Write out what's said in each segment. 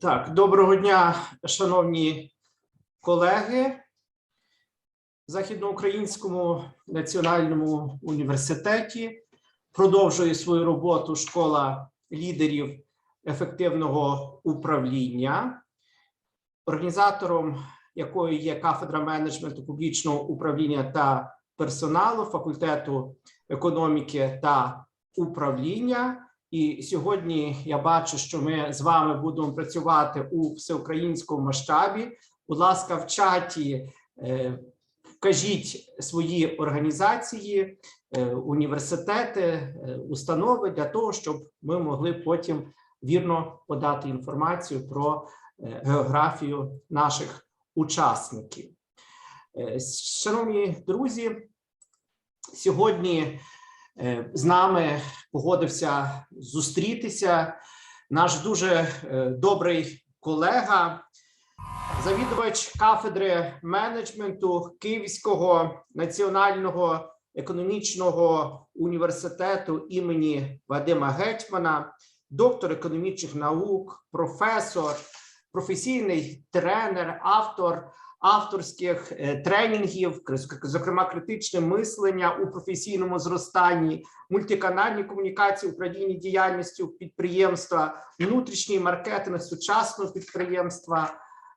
Так, доброго дня, шановні колеги. Західноукраїнському національному університеті продовжує свою роботу школа лідерів ефективного управління, організатором якої є кафедра менеджменту публічного управління та персоналу факультету економіки та управління. І сьогодні я бачу, що ми з вами будемо працювати у всеукраїнському масштабі. Будь ласка, в чаті е, вкажіть свої організації, е, університети, е, установи для того, щоб ми могли потім вірно подати інформацію про географію наших учасників. Шановні друзі, сьогодні з нами погодився зустрітися наш дуже е, добрий колега, завідувач кафедри менеджменту Київського національного економічного університету імені Вадима Гетьмана, доктор економічних наук, професор, професійний тренер, автор авторських е, тренінгів, зокрема критичне мислення у професійному зростанні, мультиканальні комунікації, управління діяльністю підприємства, внутрішній маркетинг сучасного підприємства,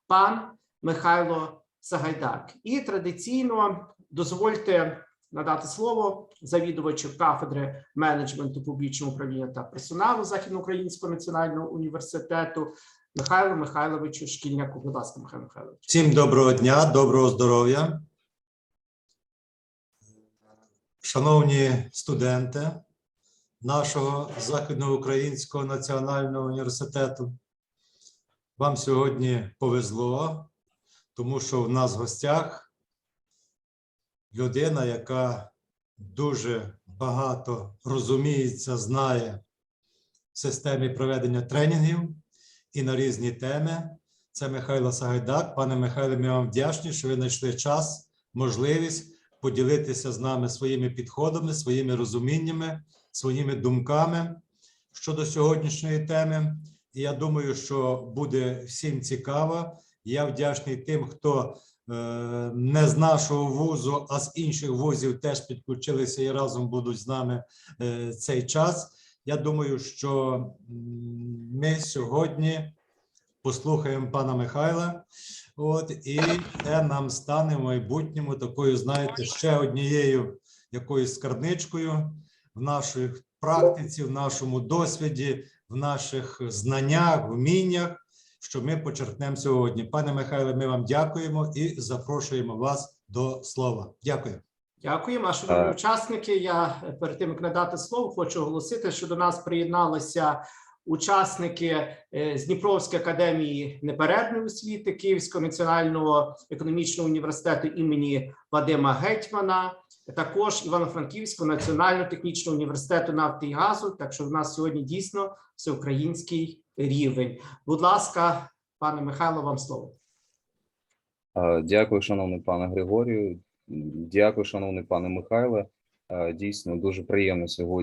пан Михайло Сагайдак. І традиційно дозвольте надати слово завідувачу кафедри менеджменту публічного управління та персоналу Західноукраїнського національного університету Михайлу Михайловичу Шкільняку. Будь ласка, Михайло Михайлович. Всім доброго дня, доброго здоров'я. Шановні студенти нашого Західноукраїнського національного університету, вам сьогодні повезло, тому що в нас в гостях людина, яка дуже багато розуміється, знає в системі проведення тренінгів і на різні теми. Це Михайло Сагайдак. Пане Михайле, ми вам вдячні, що ви знайшли час, можливість поділитися з нами своїми підходами, своїми розуміннями, своїми думками щодо сьогоднішньої теми. І я думаю, що буде всім цікаво. Я вдячний тим, хто е, не з нашого вузу, а з інших вузів теж підключилися і разом будуть з нами е, цей час. Я думаю, що ми сьогодні послухаємо пана Михайла. От і це нам стане в майбутньому такою, знаєте, ще однією якоюсь скарбничкою в нашій практиці, в нашому досвіді, в наших знаннях, вміннях, що ми почерпнемо сьогодні. Пане Михайле, ми вам дякуємо і запрошуємо вас до слова. Дякую. Дякуємо. А шановні учасники, я е, перед тим як надати слово, хочу оголосити, що до нас приєдналися учасники е, з Дніпровської академії неперервної освіти Київського національного економічного університету імені Вадима Гетьмана, також Івано-Франківського національного технічного університету нафти і газу. Так що в нас сьогодні дійсно всеукраїнський рівень. Будь ласка, пане Михайло, вам слово. Дякую, шановний пане Григорію. Дякую, шановний пане Михайле. Е, Дійсно, дуже приємно сьогодні.